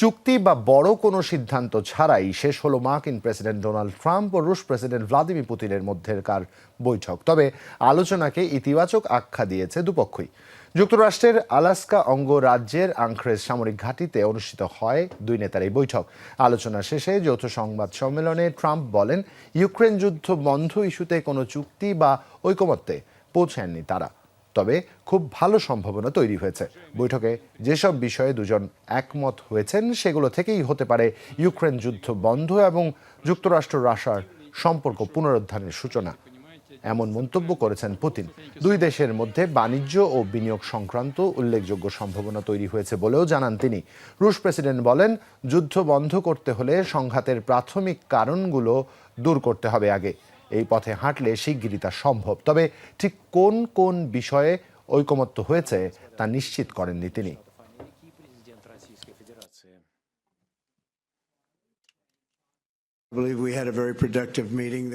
চুক্তি বা বড় কোনো সিদ্ধান্ত ছাড়াই শেষ হলো মার্কিন প্রেসিডেন্ট ডোনাল্ড ট্রাম্প ও রুশ প্রেসিডেন্ট ভ্লাদিমির পুতিনের মধ্যেকার বৈঠক। তবে আলোচনাকে ইতিবাচক আখ্যা দিয়েছে দুপক্ষই। যুক্তরাষ্ট্রের আলাস্কা অঙ্গরাজ্যের আংখ্রেজ সামরিক ঘাঁটিতে অনুষ্ঠিত হয় দুই নেতার এই বৈঠক। আলোচনা শেষে যৌথ সংবাদ সম্মেলনে ট্রাম্প বলেন, ইউক্রেন যুদ্ধ বন্ধ ইস্যুতে কোনো চুক্তি বা ঐকমত্যে পৌঁছায়নি তারা। তবে খুব ভালো সম্ভাবনা তৈরি হয়েছে। বৈঠকে যেসব বিষয়ে দুজন একমত হয়েছেন, সেগুলো থেকেই হতে পারে ইউক্রেন যুদ্ধ বন্ধ এবং যুক্তরাষ্ট্র রাশার সম্পর্ক পুনরুদ্ধারের সূচনা। এমন মন্তব্য করেছেন পুতিন। দুই দেশের মধ্যে বাণিজ্য ও বিনিয়োগ সংক্রান্ত উল্লেখযোগ্য সম্ভাবনা তৈরি হয়েছে বলেও জানান তিনি। রুশ প্রেসিডেন্ট বলেন, যুদ্ধ বন্ধ করতে হলে সংঘাতের প্রাথমিক কারণগুলো দূর করতে হবে আগে। এই পথে হাঁটলে শিগগিরই তা সম্ভব। তবে ঠিক কোন কোন বিষয়ে ঐকমত্য হয়েছে তা নিশ্চিত করেননি তিনি।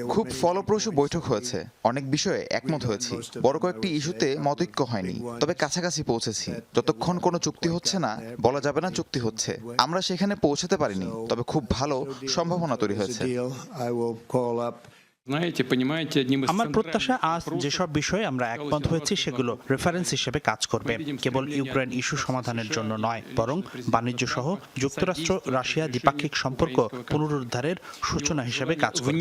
খুব ফলপ্রসূ বৈঠক হয়েছে। অনেক বিষয়ে একমত হয়েছি। বড় কয়েকটি ইস্যুতে মতৈক্য হয়নি। তবে কাছাকাছি পৌঁছেছি। যতক্ষণ কোনো চুক্তি হচ্ছে না, বলা যাবে না চুক্তি হচ্ছে। আমরা সেখানে পৌঁছাতে পারিনি। তবে খুব ভালো সম্ভাবনা তৈরি হয়েছে। আমার প্রত্যাশা আজ যেসব বিষয়ে আমরা একমত হয়েছি সেগুলো রেফারেন্স হিসেবে কাজ করবে। কেবল ইউক্রেন ইস্যু সমাধানের জন্য নয় বরং বাণিজ্য সহ যুক্তরাষ্ট্র রাশিয়া দ্বিপাক্ষিক সম্পর্ক পুনরুদ্ধারের সূচনা হিসেবে কাজ করবে।